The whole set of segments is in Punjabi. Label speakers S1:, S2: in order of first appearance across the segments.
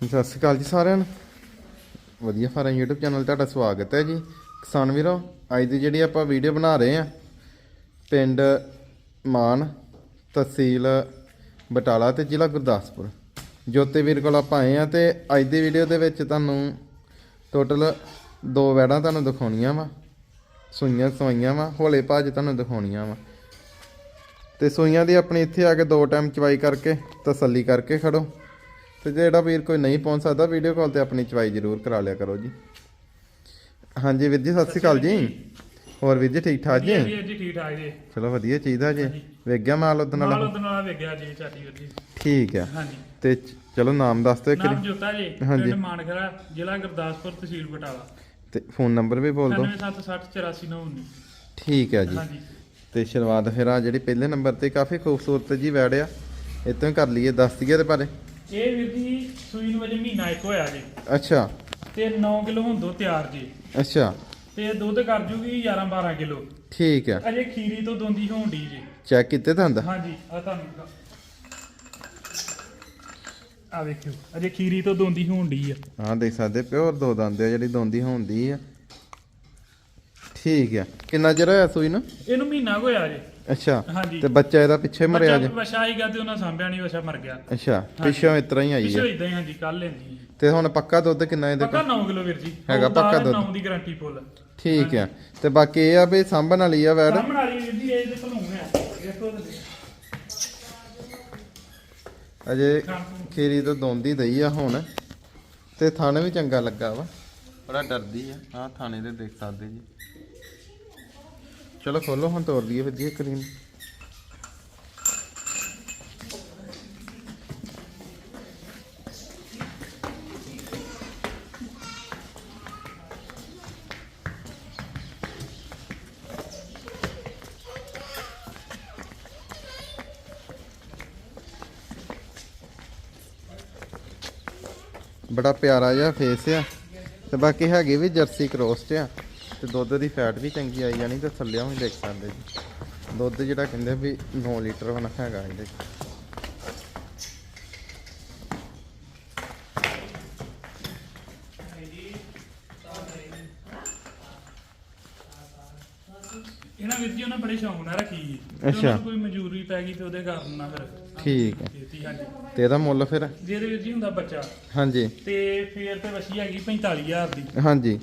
S1: ਸਤਿ ਸ਼੍ਰੀ ਅਕਾਲ ਜੀ ਸਾਰਿਆਂ ਨੂੰ। ਵਧੀਆ ਫਾਰਮ YouTube ਚੈਨਲ ਤੁਹਾਡਾ ਸਵਾਗਤ ਹੈ ਜੀ। ਕਿਸਾਨ ਵੀਰੋ, ਅੱਜ ਦੀ ਜਿਹੜੀ ਆਪਾਂ ਵੀਡੀਓ ਬਣਾ ਰਹੇ ਆ ਪਿੰਡ ਮਾਨ ਤਹਿਸੀਲ ਬਟਾਲਾ ਤੇ ਜ਼ਿਲ੍ਹਾ ਗੁਰਦਾਸਪੁਰ। ਜੋਤੇ ਵੀਰ ਕੋਲ ਆਪਾਂ ਆਏ ਆ ਤੇ ਅੱਜ ਦੀ ਵੀਡੀਓ ਦੇ ਵਿੱਚ ਤੁਹਾਨੂੰ ਟੋਟਲ ਦੋ ਵੈੜਾਂ ਤੁਹਾਨੂੰ ਦਿਖਾਉਣੀਆਂ ਵਾ, ਸੂਈਆਂ ਸਵਾਈਆਂ ਵਾ, ਹੋਲੇ ਭਾਜ ਤੁਹਾਨੂੰ ਦਿਖਾਉਣੀਆਂ ਵਾ। ਤੇ ਸੂਈਆਂ ਦੀ ਆਪਣੀ ਇੱਥੇ ਆ ਕੇ ਦੋ ਟਾਈਮ ਚਵਾਈ ਕਰਕੇ, ਤਸੱਲੀ ਕਰਕੇ ਖੜੋ। ਤੇ ਜਿਹੜਾ ਵੀਰ ਕੋਈ ਨਹੀਂ ਪਹੁੰਚ ਸਕਦਾ ਵੀਡੀਓ ਕਾਲ ਤੇ ਆਪਣੀ ਚਵਾਈ ਜ਼ਰੂਰ ਕਰਾ ਲਿਆ ਕਰੋ ਜੀ। ਹਾਂਜੀ ਵੀਰ ਜੀ ਸਤਿ ਸ਼੍ਰੀ ਅਕਾਲ ਜੀ। ਹੋਰ ਵੀਰ ਜੀ ਠੀਕ ਠਾਕ ਜੀ?
S2: ਜੀ ਜੀ ਠੀਕ ਠਾਕ ਜੀ।
S1: ਚਲੋ ਵਧੀਆ ਚਾਹੀਦਾ ਜੀ। ਵੇਖ ਗਿਆ ਮਾਲ ਉਹਦੇ
S2: ਨਾਲ
S1: ਨਾਲ
S2: ਉਹਦੇ ਨਾਲ ਵੇਗਿਆ ਜੀ ਚਾਟੀ ਵੀਰ ਜੀ।
S1: ਠੀਕ ਹੈ
S2: ਹਾਂਜੀ।
S1: ਤੇ ਚਲੋ ਨਾਮ ਦੱਸ ਦਿਓ
S2: ਨਾਮ। ਜੋਤਾ ਜੀ
S1: ਹਾਂਜੀ।
S2: ਪਿੰਡ ਮਾਨਖਰਾ ਜ਼ਿਲ੍ਹਾ ਗੁਰਦਾਸਪੁਰ ਤਹਿਸੀਲ ਬਟਾਲਾ।
S1: ਤੇ ਫੋਨ ਨੰਬਰ ਵੀ ਬੋਲ ਦਿਓ।
S2: 9760844919
S1: ਠੀਕ ਹੈ ਜੀ।
S2: ਹਾਂਜੀ।
S1: ਤੇ ਸ਼ੁਰੂਆਤ ਫਿਰ ਆ ਜਿਹੜੀ ਪਹਿਲੇ ਨੰਬਰ ਤੇ ਕਾਫੀ ਖੂਬਸੂਰਤ ਜੀ ਵੈੜ ਆ। ਇਤੋਂ ਕਰ ਲਈਏ ਦੱਸ ਦਈਏ ਦੇ ਬਾਰੇ।
S2: ਇਹ ਵੀਰ ਜੀ ਸੂਈ ਨੂੰ ਵਜੇ ਮਹੀਨਾ ਇੱਕ ਹੋਇਆ ਜੀ।
S1: ਅੱਛਾ।
S2: ਤੇ 9 ਕਿਲੋ ਹੁੰਦੋ ਤਿਆਰ ਜੀ।
S1: ਅੱਛਾ।
S2: ਤੇ ਦੁੱਧ ਕਰ ਜੂਗੀ 11 12 ਕਿਲੋ।
S1: ਠੀਕ ਹੈ
S2: ਅਜੇ ਖੀਰੀ ਤੋਂ ਦੋਂਦੀ ਹੋਣ ਦੀ ਜੀ।
S1: ਚੈੱਕ ਕੀਤੇ ਦੰਦ
S2: ਹਾਂਜੀ ਆ ਤੁਹਾਨੂੰ ਆ ਵੇਖਿਓ ਅਜੇ ਖੀਰੀ ਤੋਂ ਦੋਂਦੀ ਹੋਣ ਦੀ ਆ।
S1: ਹਾਂ ਦੇਖ ਸਕਦੇ ਪਿਓਰ ਦੋ ਦੰਦ ਆ ਜਿਹੜੀ ਦੋਂਦੀ ਹੁੰਦੀ ਆ। ਠੀਕ ਹੈ ਕਿੰਨਾ ਚਿਰ ਹੋਇਆ ਸੂਈ ਨੂੰ?
S2: ਇਹਨੂੰ ਮਹੀਨਾ ਕੁ ਹੋਇਆ ਜੀ।
S1: ਅੱਛਾ
S2: ਹਾਂਜੀ।
S1: ਤੇ ਬੱਚਾ ਇਹਦਾ ਪਿੱਛੇ ਮਰਿਆ ਜੇ
S2: ਬੱਚਾ ਵਛਾ ਆਈਗਾ ਤੇ ਉਹਨਾਂ ਸਾਂਭਿਆ ਨਹੀਂ ਵਛਾ ਮਰ ਗਿਆ।
S1: ਅੱਛਾ ਪਿੱਛੋਂ ਇਸ ਤਰ੍ਹਾਂ ਹੀ ਆਈ
S2: ਪਿੱਛੇ
S1: ਹੈ?
S2: ਇਦਾਂ ਹੀ ਹਾਂਜੀ ਕੱਲ ਲੈਂਦੀ
S1: ਤੇ ਹੁਣ ਪੱਕਾ ਦੁੱਧ ਕਿੰਨਾ ਇਹਦੇ
S2: ਪੱਕਾ
S1: ਕੋਲ?
S2: 9 ਕਿਲੋ ਵੀਰ ਜੀ।
S1: ਹੈਗਾ ਪੱਕਾ ਦੁੱਧ।
S2: 9 ਦੀ ਗਾਰੰਟੀ ਫੁੱਲ
S1: ਠੀਕ ਹੈ। ਤੇ ਬਾਕੀ ਇਹ ਆ ਵੀ ਸਾਂਭਣ ਵਾਲੀ ਆ ਵੈੜ
S2: ਸਾਹਮਣ ਵਾਲੀ ਵੀਰ ਜੀ ਇਹ ਤੇ ਭਲੂਣ ਹੈ। ਦੇਖੋ ਤੇ।
S1: ਅਜੇ ਖੀਰੀ ਤੋਂ ਦੋਂਦੀ ਦਈ ਆ ਹੁਣ। ਤੇ ਥਾਣੇ ਵੀ ਚੰਗਾ ਲੱਗਾ ਵਾ। ਬੜਾ ਡਰਦੀ ਆ। ਆਹ ਥਾਣੇ ਦੇ ਦੇਖ ਸਕਦੇ ਜੀ। ਚਲੋ ਖੋਲੋ ਹੁਣ ਤੋੜ ਲਈਏ ਵਧੀਆ ਕਰੀਮ ਬੜਾ ਪਿਆਰਾ ਜਿਹਾ ਫੇਸ ਆ। ਤੇ ਬਾਕੀ ਹੈਗੇ ਵੀ ਜਰਸੀ ਕ੍ਰੋਸ ਚ ਆ ਤੇ ਦੁੱਧ ਦੀ ਫੈਟ ਵੀ ਚੰਗੀ ਆਈ ਜਾਣੀ ਤੇ ਥੱਲਿਆਂ ਵੀ ਦੇਖ ਸਕਦੇ ਜੀ। ਦੁੱਧ ਜਿਹੜਾ ਕਹਿੰਦੇ ਵੀ 9 ਲੀਟਰ ਵਨ ਹੈਗਾ ਇਹਦੇ।
S2: ਇਹਨਾਂ ਜੀ ਉਹਨਾਂ ਬੜੇ ਸ਼ੌਂਕ ਨਾਲ ਰੱਖੀ
S1: ਅੱਛਾ।
S2: ਕੋਈ ਮਜ਼ਦੂਰੀ ਪੈ ਗਈ ਤੇ ਉਹਦੇ ਕਾਰਨ ਨਾ ਫਿਰ
S1: ਠੀਕ ਹੈ। ਤੇ ਇਹਦਾ ਮੁੱਲ ਫਿਰ?
S2: ਜਿਹਦੇ ਵੀਰ ਜੀ ਹੁੰਦਾ ਬੱਚਾ।
S1: ਹਾਂਜੀ।
S2: ਤੇ ਫੇਰ ਤੇ ਵਛੀ ਹੈਗੀ 45000 ਦੀ।
S1: ਹਾਂਜੀ।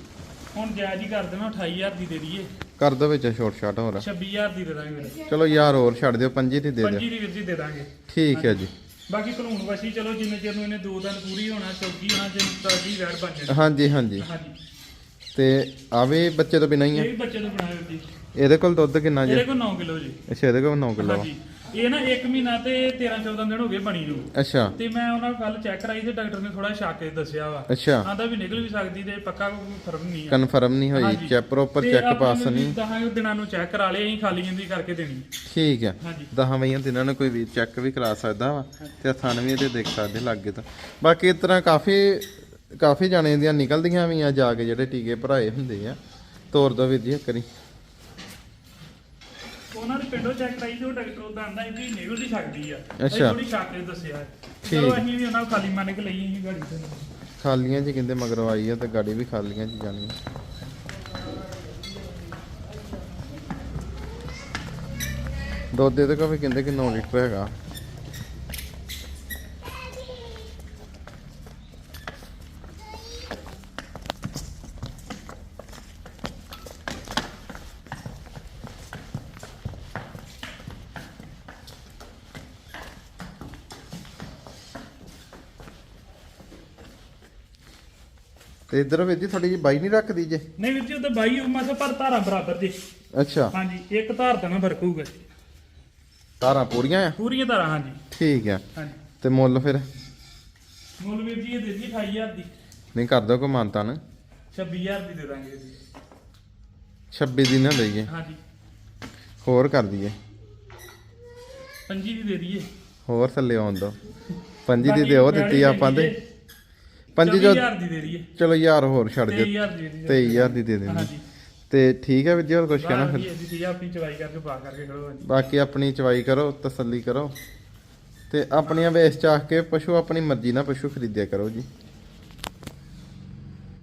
S2: ਹੁਣ ਜਾਇਜ਼ ਹੀ ਕਰ ਦੇਣਾ 28000 ਦੀ ਦੇ ਦਈਏ।
S1: ਕਰ ਦੋ ਵਿੱਚ ਛੋਟ ਛਾਟ ਹੋਰ।
S2: 26000 ਦੀ ਦੇ ਦਾਂਗੇ ਵੀਰ।
S1: ਚਲੋ ਯਾਰ ਹੋਰ ਛੱਡ ਦਿਓ ਪੰਜੀ ਦੀ ਦੇ ਦਿਓ।
S2: ਪੰਜੀ ਦੀ ਵੀਰ ਜੀ ਦੇ ਦਾਂਗੇ।
S1: ਠੀਕ ਹੈ ਜੀ।
S2: ਬਾਕੀ ਕਾਨੂੰਨ ਵਸ਼ੀ ਚਲੋ ਜਿੰਨੇ ਚਿਰ ਨੂੰ ਇਹਨੇ ਦੋ ਦਿਨ ਪੂਰੀ ਹੋਣਾ ਚੌਕੀ ਹੋਣਾ ਜਿੰਨ ਤਾਜੀ ਵੈੜ ਬਣ ਜਾਣੀ।
S1: ਹਾਂਜੀ ਹਾਂਜੀ।
S2: ਹਾਂਜੀ।
S1: ਤੇ ਆ ਵੀ ਬੱਚੇ ਤੋਂ ਬਿਨਾਂ ਹੀ
S2: ਇਹ
S1: ਆ
S2: ਵੀ ਬੱਚੇ ਤੋਂ ਬਣਾਏ ਜੀ।
S1: ਇਹਦੇ ਕੋਲ ਦੁੱਧ ਕਿੰਨਾ ਜੀ?
S2: ਇਹਦੇ ਕੋਲ 9 ਕਿਲੋ ਜੀ।
S1: ਅੱਛਾ ਇਹਦੇ ਕੋਲ 9 ਕਿਲੋ
S2: ਹਾਂਜੀ। ਇਹ ਨਾ 1 ਮਹੀਨਾ ਤੇ 13 14 ਦਿਨ ਹੋ ਗਏ ਬਣੀ ਨੂੰ।
S1: ਅੱਛਾ।
S2: ਤੇ ਮੈਂ ਉਹਨਾਂ ਨੂੰ ਕੱਲ ਚੈੱਕ ਕਰਾਈ ਤੇ ਡਾਕਟਰ ਨੇ ਥੋੜਾ ਸ਼ੱਕ ਕੇ ਦੱਸਿਆ ਵਾ।
S1: ਅੱਛਾ।
S2: ਆਂਦਾ ਵੀ ਨਿਕਲ ਵੀ ਸਕਦੀ ਤੇ ਪੱਕਾ ਕੋਈ ਫ਼ਰਕ ਨਹੀਂ ਆ।
S1: ਕਨਫਰਮ ਨਹੀਂ ਹੋਈ।
S2: ਹਾਂਜੀ।
S1: ਚੈੱਕ ਪ੍ਰੋਪਰ
S2: ਤੇ
S1: ਚੈੱਕ ਪਾਸ ਨਹੀਂ।
S2: ਕੁ ਦਿਨਾਂ ਨੂੰ ਚੈੱਕ ਕਰਾ ਲਏ ਅਸੀਂ ਖਾਲੀ ਜਾਂਦੀ ਕਰਕੇ ਦੇਣੀ।
S1: ਠੀਕ ਹੈ
S2: ਹਾਂਜੀ।
S1: ਦਹਾਂ ਵਈਆਂ ਦਿਨਾਂ ਨੂੰ ਕੋਈ ਵੀ ਚੈੱਕ ਵੀ ਕਰਾ ਸਕਦਾ ਵਾ ਤੇ ਥਣ ਵੀ ਇਹਦੇ ਦੇਖ ਸਕਦੇ ਲਾਗੇ ਤਾਂ। ਬਾਕੀ ਇਸ ਤਰ੍ਹਾਂ ਕਾਫੀ ਕਾਫੀ ਜਾਣੇ ਦੀਆਂ ਨਿਕਲਦੀਆਂ ਵੀ ਆ ਜਾ ਕੇ ਜਿਹੜੇ ਟੀਕੇ ਭਰਾਏ ਹੁੰਦੇ ਆ। ਤੋਰ ਦੋ ਵੀਰ ਜੀ ਕਰੀ
S2: ਉਹਨਾਂ ਨੇ ਪਿੰਡੋਂ ਚੈੱਕ ਕਰਾਈ ਤੇ ਉਹ ਡਾਕਟਰ ਉਹਦਾ ਆਂਦਾ ਵੀ ਨਿਕਲ ਨਹੀਂ ਸਕਦੀ ਆ
S1: ਅੱਛਾ।
S2: ਥੋੜੀ ਸ਼ੱਕ ਕੇ ਦੱਸਿਆ
S1: ਠੀਕ।
S2: ਚਲੋ ਅਸੀਂ ਵੀ ਉਹਨਾਂ ਨੂੰ ਖਾਲੀ ਮੰਨ ਕੇ ਲਈ ਅਸੀਂ ਗਾੜੀ ਤੇ
S1: ਖਾਲੀਆਂ ਜੀ ਕਹਿੰਦੇ ਮਗਰੋਂ ਆਈ ਆ ਤੇ ਗਾੜੀ ਵੀ ਖਾਲੀਆਂ ਚ ਜਾਣੀ ਆ। ਦੁੱਧ ਇਹਦੇ ਕੋਲ ਵੀ ਕਹਿੰਦੇ ਕਿ 9 ਲੀਟਰ ਹੈਗਾ ਤੇ ਇਧਰ ਵੀਰ ਜੀ ਜਿਹੀ ਬਾਈ ਨਹੀਂ ਰੱਖਦੀ ਜੇ?
S2: ਨਹੀਂ ਵੀਰ ਜੀ ਉਹ ਤਾਂ ਬਾਈ ਉਮਾ ਤੋਂ ਪਰ ਧਾਰਾਂ ਬਰਾਬਰ ਜੀ।
S1: ਅੱਛਾ।
S2: ਹਾਂਜੀ ਇੱਕ ਧਾਰ ਦਾ ਨਾ ਫ਼ਰਕ ਹੋਊਗਾ। ਜੀ।
S1: ਤਾਰਾਂ ਪੂਰੀਆਂ ਆ?
S2: ਪੂਰੀਆਂ ਧਾਰਾਂ ਹਾਂਜੀ।
S1: ਠੀਕ ਆ।
S2: ਹਾਂਜੀ।
S1: ਤੇ ਮੁੱਲ ਫਿਰ?
S2: ਮੁੱਲ ਵੀਰ ਜੀ ਇਹ ਦੇ ਦੀ 28000 ਦੀ।
S1: ਨਹੀਂ ਕਰ ਦੋ ਕੋ ਮਾਨਤਾ ਨਾ
S2: 26000 ਦੀ ਦੇ ਦਾਂਗੇ ਜੀ।
S1: 26 ਦੀ ਨਾ ਲਈਏ।
S2: ਹਾਂਜੀ।
S1: ਹੋਰ ਕਰ ਦਈਏ।
S2: ਪੰਜੀ ਦੀ ਦੇ ਦਈਏ।
S1: ਹੋਰ ਥੱਲੇ ਆਉਣ ਦੋ ਪੰਜੀ ਦੀ ਦਿਓ
S2: ਵੈੜੀ
S1: ਦਿੱਤੀ ਆਪਾਂ ਤੇ।
S2: ਦੇ।
S1: ਪੰਜੀ ਜੋ
S2: 24000 ਦੀ ਦੇ ਦਈਏ।
S1: ਚਲੋ ਯਾਰ ਹੋਰ ਛੱਡ ਦਿਓ।
S2: 23000 ਦੀ ਦੇ
S1: 23000 ਦੀ ਦੇ ਦੇਣੀ।
S2: ਹਾਂਜੀ।
S1: ਤੇ ਠੀਕ ਹੈ ਵੀਰ ਜੀ ਹੋਰ ਕੁਝ ਕਹਿਣਾ ਫਿਰ?
S2: ਜੀ ਜੀ ਆਪਣੀ ਚਵਾਈ ਕਰਕੇ ਪਾ ਕਰਕੇ ਖੜੋ ਹਾਂਜੀ।
S1: ਬਾਕੀ ਆਪਣੀ ਚਵਾਈ ਕਰੋ ਤਸੱਲੀ ਕਰੋ। ਤੇ ਆਪਣੀਆਂ ਵੇਸ ਚਾਹ ਕੇ ਪਸ਼ੂ ਆਪਣੀ ਮਰਜ਼ੀ ਨਾਲ ਪਸ਼ੂ ਖਰੀਦਿਆ ਕਰੋ ਜੀ।